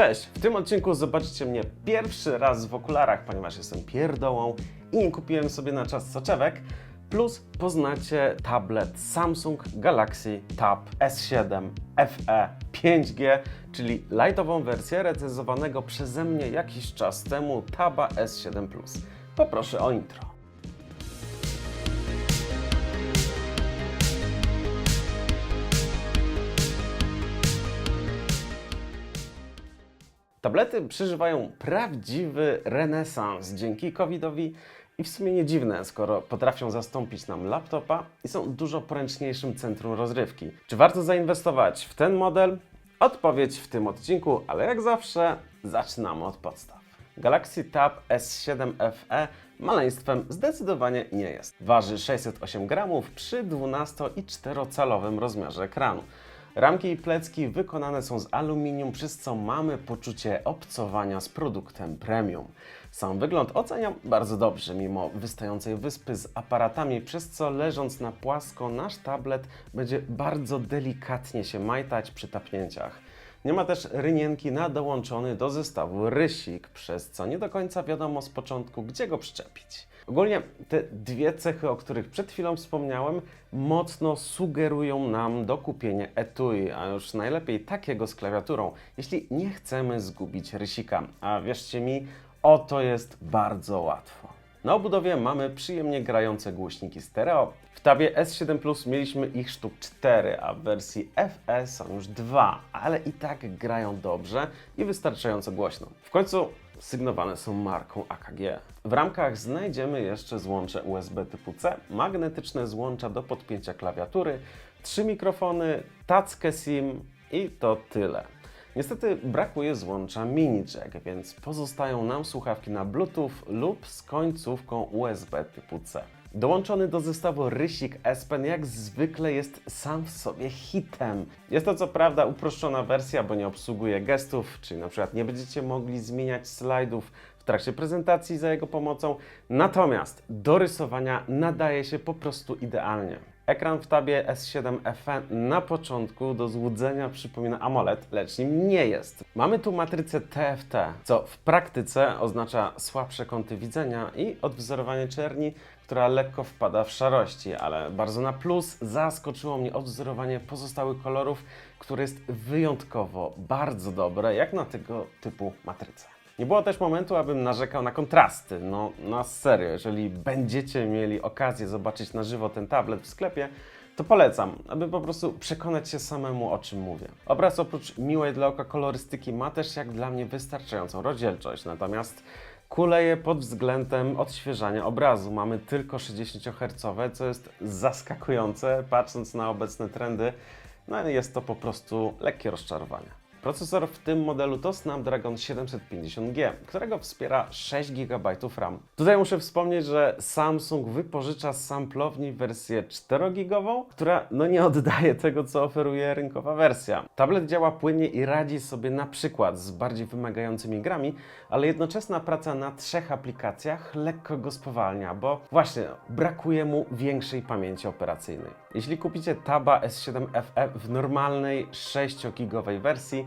Cześć! W tym odcinku zobaczycie mnie pierwszy raz w okularach, ponieważ jestem pierdołą i nie kupiłem sobie na czas soczewek. Plus poznacie tablet Samsung Galaxy Tab S7 FE 5G, czyli lightową wersję recenzowanego przeze mnie jakiś czas temu Taba S7 Plus. Poproszę o intro. Tablety przeżywają prawdziwy renesans dzięki COVID-owi i w sumie nie dziwne, skoro potrafią zastąpić nam laptopa i są dużo poręczniejszym centrum rozrywki. Czy warto zainwestować w ten model? Odpowiedź w tym odcinku, ale jak zawsze zaczynamy od podstaw. Galaxy Tab S7 FE maleństwem zdecydowanie nie jest. Waży 608 gramów przy 12 i 4-calowym rozmiarze ekranu. Ramki i plecki wykonane są z aluminium, przez co mamy poczucie obcowania z produktem premium. Sam wygląd oceniam bardzo dobrze, mimo wystającej wyspy z aparatami, przez co leżąc na płasko nasz tablet będzie bardzo delikatnie się majtać przy tapnięciach. Nie ma też rynienki na dołączony do zestawu rysik, przez co nie do końca wiadomo z początku, gdzie go przyczepić. Ogólnie te dwie cechy, o których przed chwilą wspomniałem, mocno sugerują nam do kupienia etui, a już najlepiej takiego z klawiaturą, jeśli nie chcemy zgubić rysika. A wierzcie mi, o to jest bardzo łatwo. Na obudowie mamy przyjemnie grające głośniki stereo. W tabie S7 Plus mieliśmy ich sztuk 4, a w wersji FE są już dwa, ale i tak grają dobrze i wystarczająco głośno. W końcu sygnowane są marką AKG. W ramkach znajdziemy jeszcze złącze USB typu C, magnetyczne złącza do podpięcia klawiatury, trzy mikrofony, tackę SIM i to tyle. Niestety brakuje złącza mini jack, więc pozostają nam słuchawki na Bluetooth lub z końcówką USB typu C. Dołączony do zestawu rysik S Pen jak zwykle jest sam w sobie hitem. Jest to co prawda uproszczona wersja, bo nie obsługuje gestów, czyli na przykład nie będziecie mogli zmieniać slajdów w trakcie prezentacji za jego pomocą, natomiast do rysowania nadaje się po prostu idealnie. Ekran w tabie S7 FE na początku do złudzenia przypomina AMOLED, lecz nim nie jest. Mamy tu matrycę TFT, co w praktyce oznacza słabsze kąty widzenia i odwzorowanie czerni, która lekko wpada w szarości, ale bardzo na plus zaskoczyło mnie odwzorowanie pozostałych kolorów, które jest wyjątkowo bardzo dobre, jak na tego typu matrycę. Nie było też momentu, abym narzekał na kontrasty. No, na serio, jeżeli będziecie mieli okazję zobaczyć na żywo ten tablet w sklepie, to polecam, aby po prostu przekonać się samemu o czym mówię. Obraz oprócz miłej dla oka kolorystyki ma też jak dla mnie wystarczającą rozdzielczość, natomiast kuleje pod względem odświeżania obrazu. Mamy tylko 60 Hz, co jest zaskakujące patrząc na obecne trendy. No jest to po prostu lekkie rozczarowanie. Procesor w tym modelu to Snapdragon 750G, którego wspiera 6 GB RAM. Tutaj muszę wspomnieć, że Samsung wypożycza z samplowni wersję 4-gigową, która no nie oddaje tego, co oferuje rynkowa wersja. Tablet działa płynnie i radzi sobie na przykład z bardziej wymagającymi grami, ale jednoczesna praca na trzech aplikacjach lekko go spowalnia, bo właśnie brakuje mu większej pamięci operacyjnej. Jeśli kupicie Taba S7 FE w normalnej 6-gigowej wersji,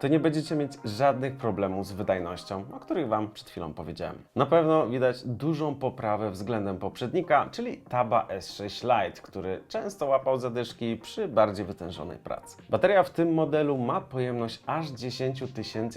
to nie będziecie mieć żadnych problemów z wydajnością, o których Wam przed chwilą powiedziałem. Na pewno widać dużą poprawę względem poprzednika, czyli Taba S6 Lite, który często łapał zadyszki przy bardziej wytężonej pracy. Bateria w tym modelu ma pojemność aż 10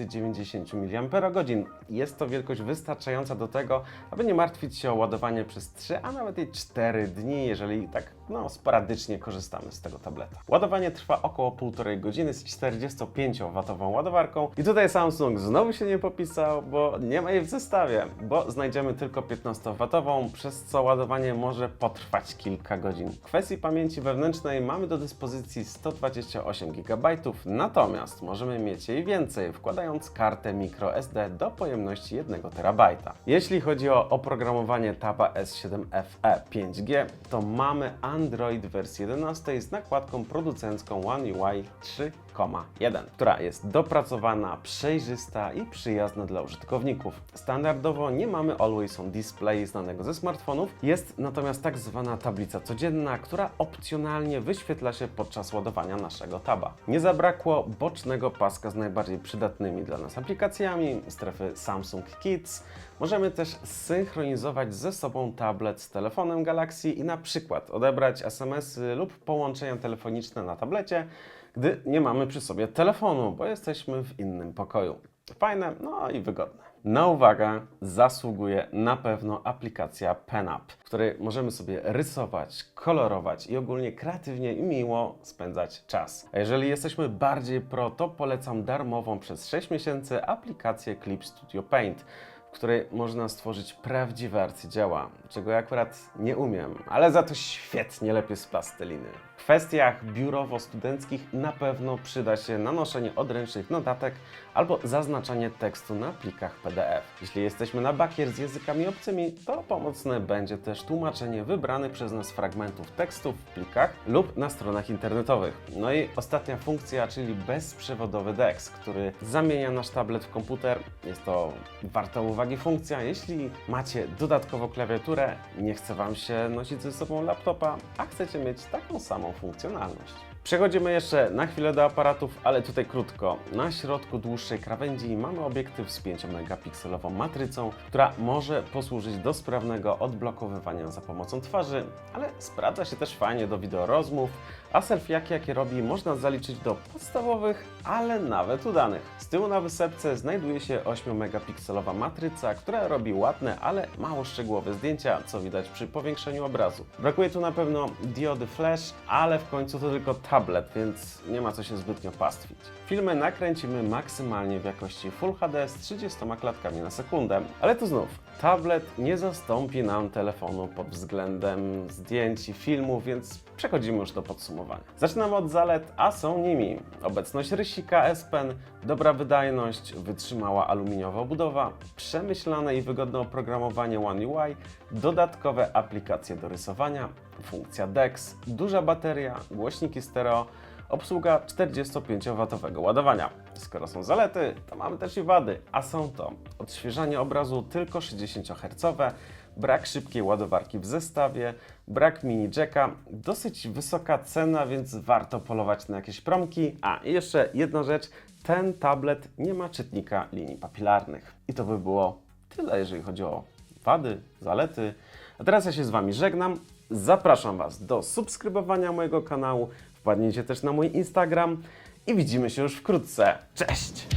090 mAh. Jest to wielkość wystarczająca do tego, aby nie martwić się o ładowanie przez 3, a nawet i 4 dni, jeżeli tak no, sporadycznie korzystamy z tego tableta. Ładowanie trwa około 1,5 godziny z 45W ładowarką. I tutaj Samsung znowu się nie popisał, bo nie ma jej w zestawie, bo znajdziemy tylko 15W, przez co ładowanie może potrwać kilka godzin. W kwestii pamięci wewnętrznej mamy do dyspozycji 128 GB, natomiast możemy mieć jej więcej, wkładając kartę microSD do pojemności 1 TB. Jeśli chodzi o oprogramowanie Taba S7 FE 5G, to mamy Android wersji 11 z nakładką producencką One UI 3 6,1, która jest dopracowana, przejrzysta i przyjazna dla użytkowników. Standardowo nie mamy Always On Display znanego ze smartfonów, jest natomiast tak zwana tablica codzienna, która opcjonalnie wyświetla się podczas ładowania naszego taba. Nie zabrakło bocznego paska z najbardziej przydatnymi dla nas aplikacjami, strefy Samsung Kids. Możemy też synchronizować ze sobą tablet z telefonem Galaxy i na przykład odebrać SMS-y lub połączenia telefoniczne na tablecie, gdy nie mamy przy sobie telefonu, bo jesteśmy w innym pokoju. Fajne, no i wygodne. Na uwagę zasługuje na pewno aplikacja PenUp, w której możemy sobie rysować, kolorować i ogólnie kreatywnie i miło spędzać czas. A jeżeli jesteśmy bardziej pro, to polecam darmową przez 6 miesięcy aplikację Clip Studio Paint której można stworzyć prawdziwe arcydzieła, czego ja akurat nie umiem, ale za to świetnie lepiej z plasteliny. W kwestiach biurowo-studenckich na pewno przyda się nanoszenie odręcznych notatek albo zaznaczanie tekstu na plikach PDF. Jeśli jesteśmy na bakier z językami obcymi, to pomocne będzie też tłumaczenie wybranych przez nas fragmentów tekstu w plikach lub na stronach internetowych. No i ostatnia funkcja, czyli bezprzewodowy DeX, który zamienia nasz tablet w komputer. Jest to warta uwagi funkcja. Jeśli macie dodatkowo klawiaturę, nie chce Wam się nosić ze sobą laptopa, a chcecie mieć taką samą funkcjonalność. Przechodzimy jeszcze na chwilę do aparatów, ale tutaj krótko. Na środku dłuższej krawędzi mamy obiektyw z 5-megapikselową matrycą, która może posłużyć do sprawnego odblokowywania za pomocą twarzy, ale sprawdza się też fajnie do wideorozmów, a selfiaki jakie robi można zaliczyć do podstawowych, ale nawet udanych. Z tyłu na wysepce znajduje się 8-megapikselowa matryca, która robi ładne, ale mało szczegółowe zdjęcia, co widać przy powiększeniu obrazu. Brakuje tu na pewno diody flash, ale w końcu to tylko tablet, więc nie ma co się zbytnio pastwić. Filmy nakręcimy maksymalnie w jakości Full HD z 30 klatkami na sekundę, ale tu znów, tablet nie zastąpi nam telefonu pod względem zdjęć i filmów, więc przechodzimy już do podsumowania. Zaczynamy od zalet, a są nimi obecność rysika S Pen, dobra wydajność, wytrzymała aluminiowa obudowa, przemyślane i wygodne oprogramowanie One UI, dodatkowe aplikacje do rysowania, funkcja DeX, duża bateria, głośniki stereo, obsługa 45W ładowania. Skoro są zalety, to mamy też i wady, a są to odświeżanie obrazu tylko 60 Hz, brak szybkiej ładowarki w zestawie, brak mini jacka, dosyć wysoka cena, więc warto polować na jakieś promki. A i jeszcze jedna rzecz, ten tablet nie ma czytnika linii papilarnych. I to by było tyle, jeżeli chodzi o wady, zalety. A teraz ja się z Wami żegnam. Zapraszam Was do subskrybowania mojego kanału. Wpadnijcie też na mój Instagram i widzimy się już wkrótce. Cześć!